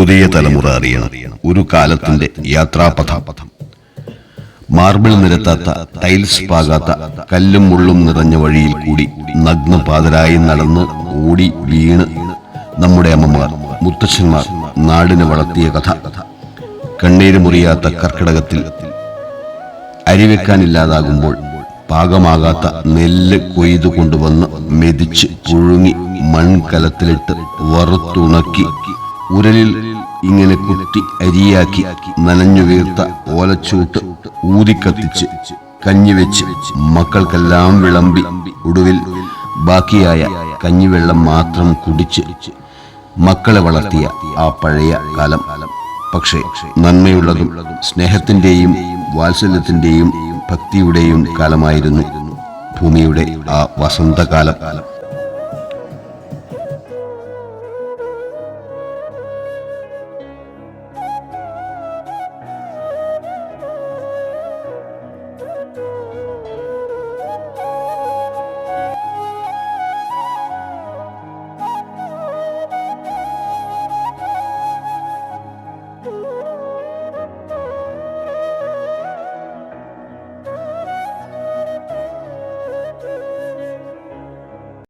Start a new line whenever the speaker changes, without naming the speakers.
പുതിയ തലമുറ അറിയണം. ഒരു കാലത്തിന്റെ യാത്രാപഥം. മാർബിൾ നിരത്താത്ത ടൈൽസ് പാകാത്ത കല്ലും മുള്ളും നിറഞ്ഞ വഴിയിൽ കൂടി നഗ്നപാതരായി നടന്ന് ഓടി വീണ് നമ്മുടെ അമ്മമാർ മുത്തച്ഛന്മാർ നാടിനെ വളർത്തിയ കഥ. കണ്ണീര് മുറിയാത്ത കർക്കിടകത്തിൽ അരിവെക്കാനില്ലാതാകുമ്പോൾ പാകമാകാത്ത നെല്ല് കൊയ്തു കൊണ്ടുവന്ന് മെതിച്ച് പുഴുങ്ങി മൺകലത്തിലിട്ട് വറുത്തുണക്കി ഉരലിൽ ഇങ്ങനെ കുത്തി അരിയാക്കി നനഞ്ഞു വീർത്ത ഓലച്ചൂട്ട് ഊതിക്കത്തിച്ച് കഞ്ഞിവെച്ച് മക്കൾക്കെല്ലാം വിളമ്പി ഒടുവിൽ ബാക്കിയായ കഞ്ഞിവെള്ളം മാത്രം കുടിച്ച് മക്കളെ വളർത്തിയ ആ പഴയ കാലം. പക്ഷേ നന്മയുള്ളതും സ്നേഹത്തിന്റെയും വാത്സല്യത്തിന്റെയും ഭക്തിയുടെയും കാലമായിരുന്നു ഭൂമിയുടെ ആ വസന്തകാലം.